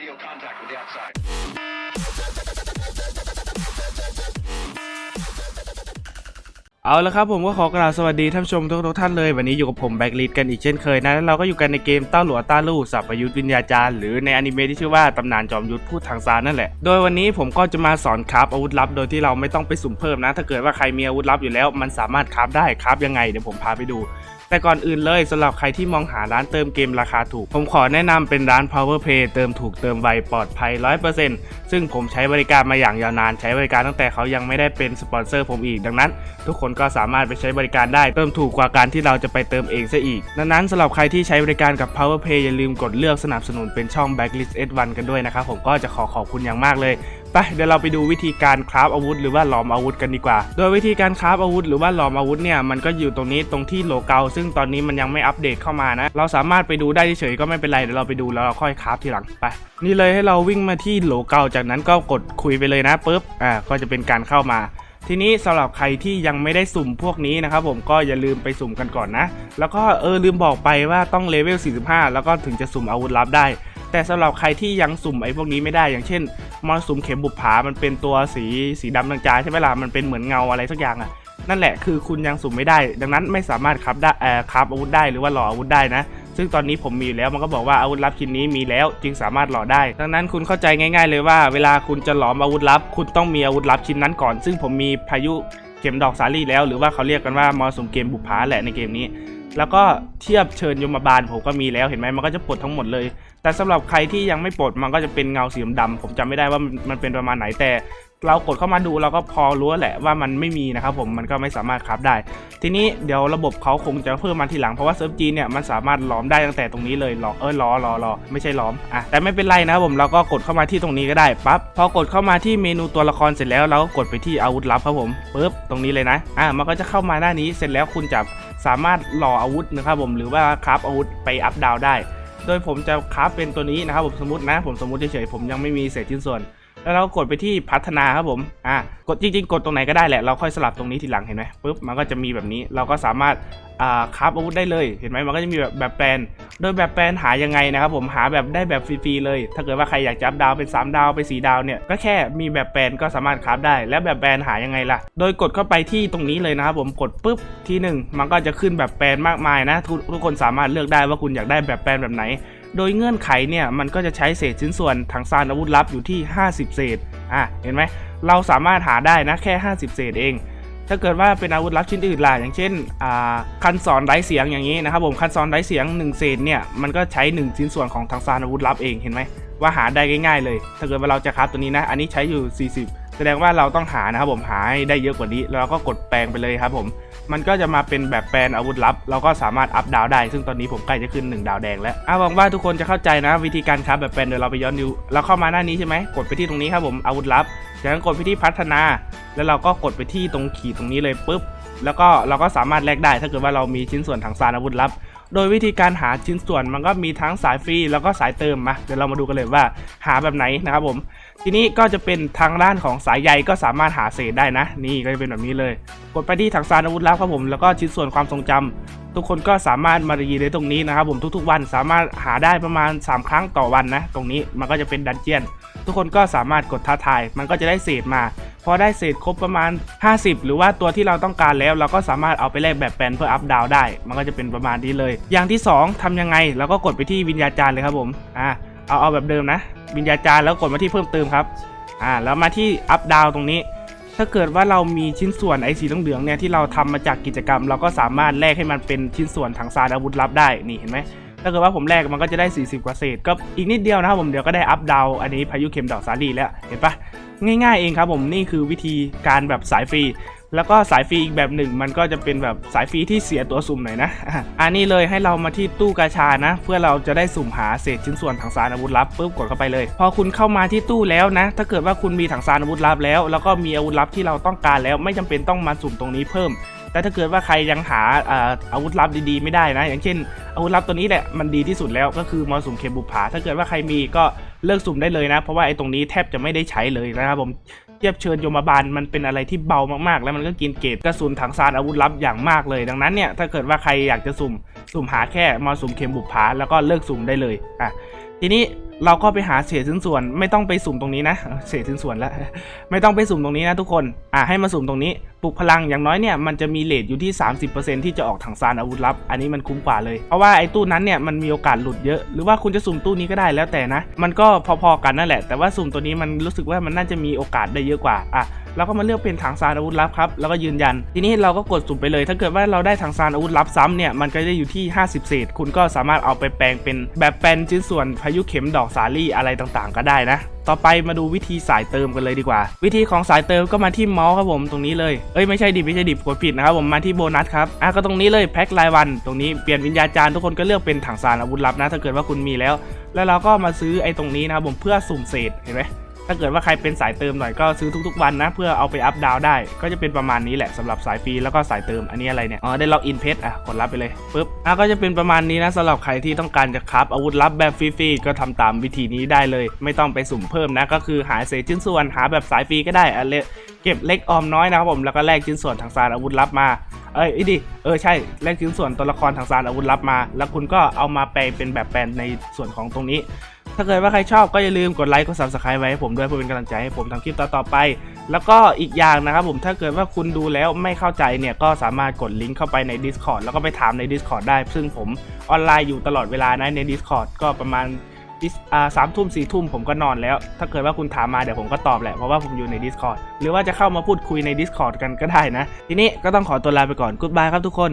radio contact with the outside. เอาละครับผมก็ขอกราบสวัสดีท่านผู้ชมทุกท่านเลย วันนี้อยู่กับผมแบ็กลิดกันอีกเช่นเคยนะแล้วเราก็อยู่กันในเกมเต้าหลัวต้าลู่สับประยุทธ์วิญญาจารย์หรือในอนิเมะที่ชื่อว่าตำนานจอมยุทธพูดทางซานนั่นแหละ โดยวันนี้ผมก็จะมาสอนคราฟอาวุธลับ โดยที่เราไม่ต้องไปสุ่มเพิ่มนะ ถ้าเกิดว่าใครมีอาวุธลับอยู่แล้ว มันสามารถคราฟได้คราฟยังไงเดี๋ยวผมพาไปดู แต่ก่อนอื่นเลยสำหรับใครที่มองหาร้านเติมเกมราคาถูก ผมขอแนะนำเป็นร้าน Power Play เติมถูกเติมไวปลอดภัย 100%ซึ่งผมใช้บริการมาอย่างยาวนาน ใช้บริการตั้งแต่เขายังไม่ได้เป็นสปอนเซอร์ผมอีก ดังนั้น ทุกคนก็สามารถไปใช้บริการได้เติมถูกกว่าการที่เราจะไปเติมเองซะอีก ดังนั้นสำหรับใครที่ใช้บริการกับ Power Play อย่าลืมกดเลือกสนับสนุนเป็นช่อง Backlist S1 กันด้วยนะครับผมก็จะขอขอบคุณอย่างมากเลย ไปเดี๋ยวเราไปดูวิธีการคราฟอาวุธหรือว่าหลอมอาวุธกันดีกว่า โดยวิธีการคราฟอาวุธหรือว่าหลอมอาวุธเนี่ยมันก็อยู่ตรงนี้ตรงที่โลเกาซึ่งตอนนี้มันยังไม่อัปเดตเข้ามานะ เราสามารถไปดูได้เฉยๆก็ไม่เป็นไรเดี๋ยวเราไปดูแล้วเราค่อยคราฟทีหลังไป นี่เลยให้เราวิ่งมาที่โลเกาจากนั้นก็กดคุยไปเลยนะปุ๊บอ่าก็จะเป็นการเข้ามา ทีนี้สำหรับใครที่ยังไม่ได้สุ่มพวกนี้นะครับผมก็อย่าลืมไปสุ่มกันก่อนนะ แล้วก็เออลืมบอกไปว่าต้องเลเวล 45 แล้วก็ถึงจะสุ่มอาวุธลับได้ แต่สำหรับใครที่ยังสุ่มไอ้พวกนี้ไม่ได้ อย่างเช่นมรสุมเข็มบุปผา มันเป็นตัวสีสีดำจางๆใช่ไหมล่ะ มันเป็นเหมือนเงาอะไรสักอย่างอะนั่นแหละคือคุณยังสุ่มไม่ได้ ดังนั้นไม่สามารถครับได้เอ่อคับอาวุธได้หรือว่าหล่ออาวุธได้นะ ซึ่งตอนนี้ผมมีอยู่แล้วมันก็บอกว่าอาวุธลับชิ้นนี้มีแล้ว จึงสามารถหล่อได้ ดังนั้นคุณเข้าใจง่าย ๆ เลยว่าเวลาคุณจะหลอมอาวุธลับ คุณต้องมีอาวุธลับชิ้นนั้นก่อน ซึ่งผมมีพายุเข็มดอกสาลี่แล้ว หรือว่าเขาเรียกกันว่ามอสุมเกมบุปผาแหละในเกมนี้ แล้วก็เทียบเชิญยมบาลผมก็มีแล้วเห็นไหมมันก็จะปลดทั้งหมดเลย แต่สำหรับใครที่ยังไม่ปลดมันก็จะเป็นเงาสีดำผมจำไม่ได้ว่ามันเป็นประมาณไหนแต่ เรากดเข้ามาดูเราก็พอรู้แหละว่ามันไม่มีนะครับผมมันก็ไม่สามารถคราฟได้ ทีนี้เดี๋ยวระบบเขาคงจะเพิ่มมาทีหลังเพราะว่าเซิร์ฟจีนเนี่ยมันสามารถล้อมได้ตั้งแต่ตรงนี้เลยหรอเออล้อล้อล้อไม่ใช่ล้อมอะแต่ไม่เป็นไรนะครับผมเราก็กดเข้ามาที่ตรงนี้ก็ได้ปั๊บพอกดเข้ามาที่เมนูตัวละครเสร็จแล้วเราก็กดไปที่อาวุธลับครับผมปึ๊บตรงนี้เลยนะอะมันก็จะเข้ามาหน้านี้เสร็จแล้วคุณจะสามารถหล่ออาวุธนะครับผมหรือว่าคราฟอาวุธไปอัพดาวได้ โดยผมจะคราฟเป็นตัวนี้นะครับผมสมมตินะ ผมสมมติเฉยๆผมยังไม่มีเศษชิ้นส่วน แล้วเรากดไปที่พัฒนาครับผมอะกดจริงๆ กดตรงไหนก็ได้แหละเราค่อยสลับตรงนี้ทีหลังเห็นไหมปุ๊บมันก็จะมีแบบนี้เราก็สามารถอ่าคราฟอาวุธได้เลยเห็นไหมมันก็จะมีแบบแบบแปลนโดยแบบแปลนหายังไงนะครับผมหาแบบได้แบบฟรีๆเลย ถ้าเกิดว่าใครอยากจะอัพดาวเป็น 3 ดาวไป4ดาวเนี่ยก็แค่มีแบบแปลนก็สามารถคราฟได้ แล้วแบบแปลนหายังไงล่ะ โดยกดเข้าไปที่ตรงนี้เลยนะครับผมกดปุ๊บทีหนึ่งมันก็จะขึ้นแบบแปลนมากมายนะทุกทุกคนสามารถเลือกได้ว่าคุณอยากได้แบบแปลนแบบไหน โดยเงื่อนไขเนี่ยมันก็จะใช้เศษชิ้นส่วนทางซานอาวุธลับอยู่ที่ 50 เศษอะเห็นไหมเราสามารถหาได้นะแค่ 50 เศษเอง ถ้าเกิดว่าเป็นอาวุธลับชิ้นอื่นล่ะอย่างเช่นอ่าคันสอนไร้เสียงอย่างนี้นะครับผมคันสอนไร้เสียง 1 เศษเนี่ยมันก็ใช้ 1 ชิ้นส่วนของทางซานอาวุธลับเองเห็นไหมว่าหาได้ง่ายๆเลย ถ้าเกิดว่าเราจะครับตัวนี้นะ อันนี้ใช้อยู่ 40 แสดงว่าเราต้องหานะครับผมหาให้ได้เยอะกว่านี้ แล้วเราก็กดแปลงไปเลยครับผม มันก็จะมาเป็นแบบแปลนอาวุธลับ เราก็สามารถอัพดาวได้ ซึ่งตอนนี้ผมใกล้จะขึ้น 1 ดาวแดงแล้วอะหวังว่าทุกคนจะเข้าใจนะวิธีการครับแบบแปลนเดี๋ยวเราไปย้อนดูเราเข้ามาหน้านี้ใช่ไหมกดไปที่ตรงนี้ครับผมอาวุธลับจากนั้นกดไปที่พัฒนา แล้วเราก็กดไปที่ตรงขีดตรงนี้เลยปุ๊บแล้วก็เราก็สามารถแลกได้ถ้าเกิดว่าเรามีชิ้นส่วนทางซานอาวุธลับ โดยวิธีการหาชิ้นส่วนมันก็มีทั้งสายฟรีแล้วก็สายเติมมาเดี๋ยวเรามาดูกันเลยว่าหาแบบไหนนะครับผม ทีนี้ก็จะเป็นทางด้านของสายใยก็สามารถหาเศษได้นะ นี่ก็จะเป็นแบบนี้เลย กดไปที่ถังซานอาวุธลับครับผมแล้วก็ชิ้นส่วนความทรงจำทุกคนก็สามารถมารีได้ตรงนี้นะครับผมทุกๆวันสามารถหาได้ประมาณ 3 ครั้งต่อวันนะ ตรงนี้มันก็จะเป็นดันเจียน ทุกคนก็สามารถกดท้าทาย มันก็จะได้เศษมา พอได้เศษครบประมาณ 50 หรือว่าตัวที่เราต้องการแล้ว เราก็สามารถเอาไปแลกแบบแปลนเพื่ออัพดาวได้ มันก็จะเป็นประมาณนี้เลย อย่างที่ 2ทำยังไงเราก็กดไปที่วิญญาจารย์เลยครับผมอ่าเอาเอาแบบเดิมนะ วิญญาจารย์แล้วกดมาที่เพิ่มเติมครับอ่าแล้วมาที่อัพดาวตรงนี้ถ้าเกิดว่าเรามีชิ้นส่วนไอสีเหลืองๆเนี่ยที่เราทำมาจากกิจกรรม เราก็สามารถแลกให้มันเป็นชิ้นส่วนทางซานอาวุธลับได้นี่เห็นไหม ถ้าเกิดว่าผมแลกมันก็จะได้ 40 กว่าเศษ ก็อีกนิดเดียวนะครับผมเดี๋ยวก็ได้อัพดาวอันนี้พายุเข็มดอกสาลีแล้วเห็นปะง่ายๆเองครับผมนี่คือวิธีการแบบสายฟรี แล้วก็สายฟรีอีกแบบหนึ่งมันก็จะเป็นแบบสายฟรีที่เสียตัวสุ่มหน่อยนะอันนี้เลยให้เรามาที่ตู้กาชานะ เพื่อเราจะได้สุ่มหาเศษชิ้นส่วนถังซานอาวุธลับปุ๊บกดเข้าไปเลย พอคุณเข้ามาที่ตู้แล้วนะ ถ้าเกิดว่าคุณมีถังซานอาวุธลับแล้ว แล้วก็มีอาวุธลับที่เราต้องการแล้วไม่จำเป็นต้องมาสุ่มตรงนี้เพิ่มแต่ถ้าเกิดว่าใครยังหาอาอาวุธลับดีๆไม่ได้นะ อย่างเช่น อาวุธลับตัวนี้แหละมันดีที่สุดแล้วก็คือมอสุ่มเคบุผา ถ้าเกิดว่าใครมีก็ เลิกสุ่มได้เลยนะ เพราะว่าไอ้ตรงนี้แทบจะไม่ได้ใช้เลยนะครับผมเทียบเชิญโยมบาลมันเป็นอะไรที่เบามากๆ แล้วมันก็กินเกตกระสุนถังซานอาวุธลับอย่างมากเลย ดังนั้นเนี่ยถ้าเกิดว่าใครอยากจะสุ่มสุ่มหาแค่มอสุ่มเข็มบุกผาแล้วก็เลิกสุ่มได้เลยอะ ทีนี้เราก็ไปหาเศษชิ้นส่วนไม่ต้องไปสุ่มตรงนี้นะเศษชิ้นส่วนแล้วไม่ต้องไปสุ่มตรงนี้นะทุกคนอ่าให้มาสุ่มตรงนี้ปลุกพลังอย่างน้อยเนี่ยมันจะมีเลทอยู่ที่ 30%ที่จะออกถังซานอาวุธลับ อันนี้มันคุ้มกว่าเลย เพราะว่าไอ้ตู้นั้นเนี่ยมันมีโอกาสหลุดเยอะ หรือว่าคุณจะสุ่มตู้นี้ก็ได้แล้วแต่นะ มันก็พอๆกันนั่นแหละ แต่ว่าสุ่มตัวนี้มันรู้สึกว่ามันน่าจะมีโอกาสได้เยอะกว่าอะ เราก็มาเลือกเป็นถังซานอาวุธลับครับแล้วก็ยืนยัน ทีนี้เราก็กดสุ่มไปเลย ถ้าเกิดว่าเราได้ถังซานอาวุธลับซ้ำเนี่ยมันก็จะอยู่ที่ 50 เศษ คุณก็สามารถเอาไปแปลงเป็นแบบแปลนชิ้นส่วนพายุเข็มดอกสาลี่อะไรต่างๆ ก็ได้นะต่อไปมาดูวิธีสายเติมกันเลยดีกว่า วิธีของสายเติมก็มาที่เมาส์ครับผมตรงนี้เลยเอ้ยไม่ใช่ดิไม่ใช่ดิกดผิดนะครับผมมาที่โบนัสครับอะก็ตรงนี้เลยแพ็ครายวัน ตรงนี้เปลี่ยนวิญญาจารย์ทุกคนก็เลือกเป็นถังซานอาวุธลับนะ ถ้าเกิดว่าคุณมีแล้ว แล้วเราก็มาซื้อไอ้ตรงนี้นะครับผมเพื่อสุ่มเศษเห็นไหม ถ้าเกิดว่าใครเป็นสายเติมหน่อยก็ซื้อทุกๆวันนะ เพื่อเอาไปอัพดาวได้ ก็จะเป็นประมาณนี้แหละสำหรับสายฟรีแล้วก็สายเติมอันนี้อะไรเนี่ยอ๋อได้ล็อกอินเพชอะกดรับไปเลยปุ๊บอะก็จะเป็นประมาณนี้นะสำหรับใครที่ต้องการจะครับอาวุธลับแบบฟรีๆก็ทำตามวิธีนี้ได้เลย ไม่ต้องไปสุ่มเพิ่มนะก็คือหาเศษชิ้นส่วนหาแบบสายฟรีก็ได้อะเลเก็บเล็กออมน้อยนะครับผมแล้วก็แลกชิ้นส่วนทางซานอาวุธลับมาเอ้ยอีดิเออใช่แลกชิ้นส่วนตัวละครทางซานอาวุธลับมา แล้วคุณก็เอามาแปลงเป็นแบบแปลนในส่วนของตรงนี้ ถ้าเกิดว่าใครชอบก็อย่าลืมกดไลค์กด subscribe ไว้ให้ผมด้วยเพื่อเป็นกำลังใจให้ผมทำคลิปต่อๆไป แล้วก็อีกอย่างนะครับผมถ้าเกิดว่าคุณดูแล้วไม่เข้าใจเนี่ยก็สามารถกดลิงก์เข้าไปใน Discord แล้วก็ไปถามใน Discord ได้ ซึ่งผมออนไลน์อยู่ตลอดเวลานะใน Discord ก็ประมาณสามทุ่มสี่ทุ่มผมก็นอนแล้ว ถ้าเกิดว่าคุณถามมาเดี๋ยวผมก็ตอบแหละ เพราะว่าผมอยู่ใน Discord หรือว่าจะเข้ามาพูดคุยใน Discord กันก็ได้นะ ทีนี้ก็ต้องขอตัวลาไปก่อน Goodbye ครับทุกคน